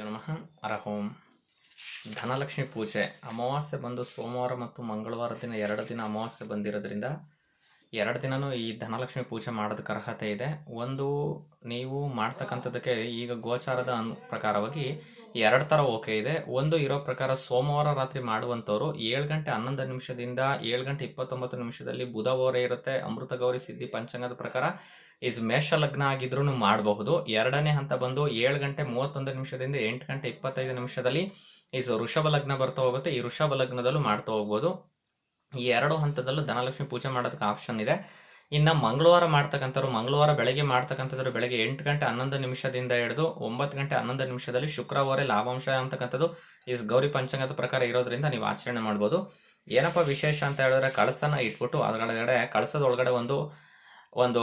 ನಮಃ ಅರಹೋಂ. ಧನಲಕ್ಷ್ಮಿ ಪೂಜೆ. ಅಮಾವಾಸ್ಯೆ ಬಂದು ಸೋಮವಾರ ಮತ್ತು ಮಂಗಳವಾರ ದಿನ ಎರಡು ದಿನ ಅಮಾವಾಸ್ಯೆ ಬಂದಿರೋದ್ರಿಂದ ಎರಡು ದಿನನೂ ಈ ಧನಲಕ್ಷ್ಮಿ ಪೂಜೆ ಮಾಡೋದಕ್ಕೆ ಅರ್ಹತೆ ಇದೆ. ಒಂದು, ನೀವು ಮಾಡ್ತಕ್ಕಂಥದ್ದಕ್ಕೆ ಈಗ ಗೋಚಾರದ ಅನ್ ಪ್ರಕಾರವಾಗಿ ಎರಡು ಥರ ಓಕೆ ಇದೆ. ಒಂದು ಇರೋ ಪ್ರಕಾರ ಸೋಮವಾರ ರಾತ್ರಿ ಮಾಡುವಂಥವ್ರು ಏಳು ಗಂಟೆ ಹನ್ನೊಂದು ನಿಮಿಷದಿಂದ ಏಳು ಗಂಟೆ ಇಪ್ಪತ್ತೊಂಬತ್ತು ನಿಮಿಷದಲ್ಲಿ ಬುಧವಾರ ಇರುತ್ತೆ. ಅಮೃತ ಗೌರಿ ಸಿದ್ಧಿ ಪಂಚಾಂಗದ ಪ್ರಕಾರ ಇಸ್ ಮೇಷ ಲಗ್ನ ಆಗಿದ್ರೂ ಮಾಡಬಹುದು. ಎರಡನೇ ಹಂತ ಬಂದು ಏಳು ಗಂಟೆ ಮೂವತ್ತೊಂದು ನಿಮಿಷದಿಂದ ಎಂಟು ಗಂಟೆ ಇಪ್ಪತ್ತೈದು ನಿಮಿಷದಲ್ಲಿ ಇಸ್ ವೃಷಭ ಲಗ್ನ ಬರ್ತಾ ಹೋಗುತ್ತೆ. ಈ ವೃಷಭ ಲಗ್ನದಲ್ಲೂ ಮಾಡ್ತಾ ಹೋಗ್ಬೋದು. ಈ ಎರಡು ಹಂತದಲ್ಲೂ ಧನಲಕ್ಷ್ಮಿ ಪೂಜೆ ಮಾಡೋದಕ್ಕೆ ಆಪ್ಷನ್ ಇದೆ. ಇನ್ನ ಮಂಗಳವಾರ ಮಾಡ್ತಕ್ಕಂಥವ್ರು, ಮಂಗಳವಾರ ಬೆಳಗ್ಗೆ ಮಾಡ್ತಕ್ಕಂಥದ್ರು ಬೆಳಗ್ಗೆ ಎಂಟು ಗಂಟೆ ಹನ್ನೊಂದು ನಿಮಿಷದಿಂದ ಹಿಡಿದು ಒಂಬತ್ತು ಗಂಟೆ ಹನ್ನೊಂದು ನಿಮಿಷದಲ್ಲಿ ಶುಕ್ರವಾರ ಲಾಭಾಂಶ ಅಂತಕ್ಕಂಥದ್ದು ಇಸ್ ಗೌರಿ ಪಂಚಾಂಗದ ಪ್ರಕಾರ ಇರೋದ್ರಿಂದ ನೀವು ಆಚರಣೆ ಮಾಡ್ಬೋದು. ಏನಪ್ಪ ವಿಶೇಷ ಅಂತ ಹೇಳಿದ್ರೆ ಕಳಸನ ಇಟ್ಬಿಟ್ಟು ಅದರೊಳಗಡೆ ಕಳಸದ ಒಳಗಡೆ ಒಂದು ಒಂದು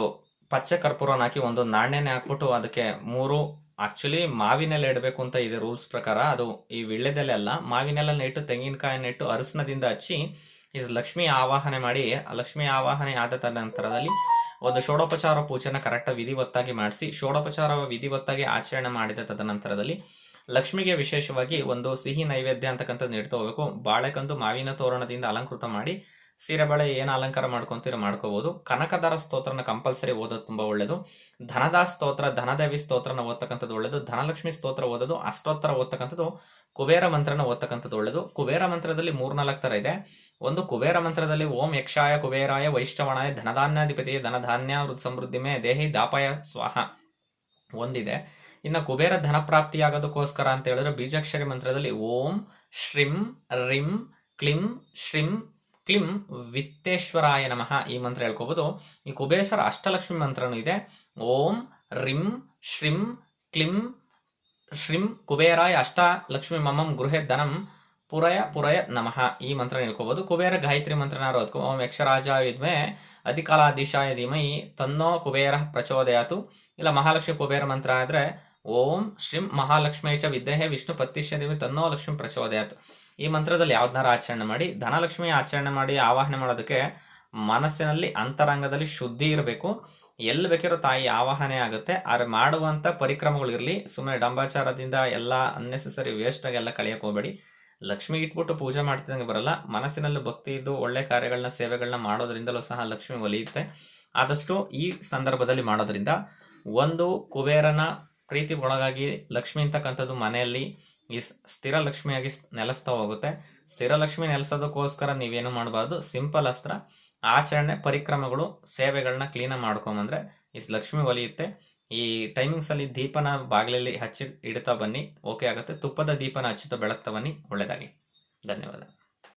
ಪಚ್ಚೆ ಕರ್ಪೂರನ ಹಾಕಿ ಒಂದು ನಾಣ್ಯನೇ ಹಾಕ್ಬಿಟ್ಟು ಅದಕ್ಕೆ ಮೂರು ಆಕ್ಚುಲಿ ಮಾವಿನೆಲೆ ಇಡಬೇಕು ಅಂತ ಇದೆ ರೂಲ್ಸ್ ಪ್ರಕಾರ. ಅದು ಈ ವಿಳ್ಳೆದೆಲೆ ಅಲ್ಲ. ಮಾವಿನೆಲ್ಲ ಇಟ್ಟು ತೆಂಗಿನಕಾಯಿನ ಇಟ್ಟು ಅರಸಿನದಿಂದ ಹಚ್ಚಿ ಇಸ್ ಲಕ್ಷ್ಮಿ ಆವಾಹನೆ ಮಾಡಿ ಆ ಲಕ್ಷ್ಮಿ ಆವಾಹನೆ ಆದ ನಂತರದಲ್ಲಿ ಒಂದು ಷೋಡೋಪಚಾರ ಪೂಜೆನ ಕರೆಕ್ಟ್ ವಿಧಿವತ್ತಾಗಿ ಮಾಡಿಸಿ, ಷೋಡೋಪಚಾರ ವಿಧಿವತ್ತಾಗಿ ಆಚರಣೆ ಮಾಡಿದ ತದನಂತರದಲ್ಲಿ ಲಕ್ಷ್ಮಿಗೆ ವಿಶೇಷವಾಗಿ ಒಂದು ಸಿಹಿ ನೈವೇದ್ಯ ಅಂತಕ್ಕಂಥದ್ದು ನೀಡ್ತಾ ಹೋಗಬೇಕು. ಬಾಳೆಕಂದು ಮಾವಿನ ತೋರಣದಿಂದ ಅಲಂಕೃತ ಮಾಡಿ, ಸೀರೆ ಬಳೆ ಏನು ಅಲಂಕಾರ ಮಾಡ್ಕೊಂತೀರೋ ಮಾಡ್ಕೋಬಹುದು ಕನಕದಾರ ಸ್ತೋತ್ರನ ಕಂಪಲ್ಸರಿ ಓದೋದು ತುಂಬಾ ಒಳ್ಳೇದು. ಧನದಾಸ್ ಸ್ತೋತ್ರ, ಧನದೇವಿ ಸ್ತೋತ್ರನ ಓದ್ತಕ್ಕಂಥದ್ದು ಒಳ್ಳೇದು. ಧನಲಕ್ಷ್ಮಿ ಸ್ತೋತ್ರ ಓದೋದು, ಅಷ್ಟೋತ್ತರ ಓದ್ತಕ್ಕಂಥದ್ದು ಕುಬೇರ ಮಂತ್ರನ ಓದ್ತಕ್ಕಂಥದ್ದು ಒಳ್ಳೆಯದು ಕುಬೇರ ಮಂತ್ರದಲ್ಲಿ ಮೂರ್ನಾಲ್ಕು ಥರ ಇದೆ. ಒಂದು, ಕುಬೇರ ಮಂತ್ರದಲ್ಲಿ ಓಂ ಯಕ್ಷಾಯ ಕುಬೇರಾಯ ವೈಷ್ಣವಣಾಯ ಧನಧಾನ್ಯಾಧಿಪತಿ ಧನಧಾನ್ಯ ವೃತ್ ಸಮೃದ್ಧಿಮೆ ದೇಹಿ ದಾಪಾಯ ಸ್ವಾಹ. ಒಂದಿದೆ. ಇನ್ನು ಕುಬೇರ ಧನ ಪ್ರಾಪ್ತಿಯಾಗೋದಕ್ಕೋಸ್ಕರ ಅಂತ ಹೇಳಿದ್ರೆ ಬೀಜಾಕ್ಷರಿ ಮಂತ್ರದಲ್ಲಿ ಓಂ, ಶ್ರೀಂ, ರಿಂ, ಕ್ಲಿಂ, ಶ್ರೀಂ, ಕ್ಲಿಂ, ವಿತ್ತೇಶ್ವರಾಯ ನಮಃ ಈ ಮಂತ್ರ ಹೇಳ್ಕೋಬಹುದು ಈ ಕುಬೇಶ್ವರ ಅಷ್ಟಲಕ್ಷ್ಮಿ ಮಂತ್ರನೂ ಇದೆ. ಓಂ, ರಿಂ, ಶ್ರೀಂ, ಕ್ಲಿಂ ಶ್ರೀಂ ಕುಬೇರಾಯ ಅಷ್ಟ ಲಕ್ಷ್ಮಿ ಮಮಂ ಗೃಹೆ ಧನಂ ಪುರಯ ಪುರಯ ನಮಃ. ಈ ಮಂತ್ರ ಹೇಳ್ಕೋಬಹುದು ಕುಬೇರ ಗಾಯತ್ರಿ ಮಂತ್ರನಾರು ಅದಕ್ಕೂ ಓಂ ಯಕ್ಷರಾಜ ವಿದ್ಮೆ ಅಧಿಕಾಲಾಧೀಶಾಯ ಧೀಮಯಿ ತನ್ನೋ ಕುಬೇರ ಪ್ರಚೋದಯಾತು. ಇಲ್ಲ, ಮಹಾಲಕ್ಷ್ಮಿ ಕುಬೇರ ಮಂತ್ರ ಆದ್ರೆ ಓಂ ಶ್ರೀಂ ಮಹಾಲಕ್ಷ್ಮೇ ಚ ವಿದ್ಯೆ ವಿಷ್ಣು ಪತ್ತಿಷ್ಯ ದೇವಿ ತನ್ನೋ ಲಕ್ಷ್ಮಿ ಪ್ರಚೋದಯಾತು. ಈ ಮಂತ್ರದಲ್ಲಿ ಯಾವ್ದನ್ನಾರ ಆಚರಣೆ ಮಾಡಿ, ಧನಲಕ್ಷ್ಮಿ ಆಚರಣೆ ಮಾಡಿ ಆವಾಹನೆ ಮಾಡೋದಕ್ಕೆ ಮನಸ್ಸಿನಲ್ಲಿ ಅಂತರಂಗದಲ್ಲಿ ಶುದ್ಧಿ ಇರಬೇಕು. ಎಲ್ಲಿ ಬೇಕಿರೋ ತಾಯಿ ಆವಾಹನೆ ಆಗುತ್ತೆ. ಆದ್ರೆ ಮಾಡುವಂತ ಪರಿಕ್ರಮಗಳಿರಲಿ ಸುಮ್ಮನೆ ಡಂಬಾಚಾರದಿಂದ ಎಲ್ಲ ಅನ್ನೆಸೆಸರಿ ವೇಸ್ಟ್ ಎಲ್ಲ ಕಳಿಯಕ್ ಹೋಗ್ಬೇಡಿ. ಲಕ್ಷ್ಮಿ ಇಟ್ಬಿಟ್ಟು ಪೂಜೆ ಮಾಡ್ತಿದಂಗೆ ಬರಲ್ಲ. ಮನಸ್ಸಿನಲ್ಲಿ ಭಕ್ತಿ ಇದ್ದು ಒಳ್ಳೆ ಕಾರ್ಯಗಳನ್ನ, ಸೇವೆಗಳನ್ನ ಮಾಡೋದ್ರಿಂದಲೂ ಸಹ ಲಕ್ಷ್ಮಿ ಒಲಿಯುತ್ತೆ. ಆದಷ್ಟು ಈ ಸಂದರ್ಭದಲ್ಲಿ ಮಾಡೋದ್ರಿಂದ ಒಂದು ಕುಬೇರನ ಪ್ರೀತಿ ಒಳಗಾಗಿ ಲಕ್ಷ್ಮಿ ಅಂತಕ್ಕಂಥದ್ದು ಮನೆಯಲ್ಲಿ ಈ ಸ್ಥಿರ ಲಕ್ಷ್ಮಿಯಾಗಿ ನೆಲೆಸ್ತಾ ಹೋಗುತ್ತೆ. ಸ್ಥಿರ ಲಕ್ಷ್ಮಿ ನೆಲೆಸೋದಕ್ಕೋಸ್ಕರ ನೀವೇನು ಮಾಡಬಾರ್ದು. ಸಿಂಪಲ್ ಅಸ್ತ್ರ. ಆಚರಣೆ, ಪರಿಕ್ರಮಗಳು, ಸೇವೆಗಳನ್ನ ಕ್ಲೀನ್ ಮಾಡ್ಕೊಂಬಂದ್ರೆ ಈ ಲಕ್ಷ್ಮಿ ಒಲಿಯುತ್ತೆ. ಈ ಟೈಮಿಂಗ್ಸ್ ಅಲ್ಲಿ ದೀಪನ ಬಾಗಿಲಲ್ಲಿ ಹಚ್ಚಿ ಇಡ್ತಾ ಬನ್ನಿ. ಓಕೆ ಆಗುತ್ತೆ. ತುಪ್ಪದ ದೀಪನ ಹಚ್ಚುತ್ತಾ ಬೆಳಗ್ತಾ ಬನ್ನಿ. ಒಳ್ಳೇದಾಗಿ ಧನ್ಯವಾದ.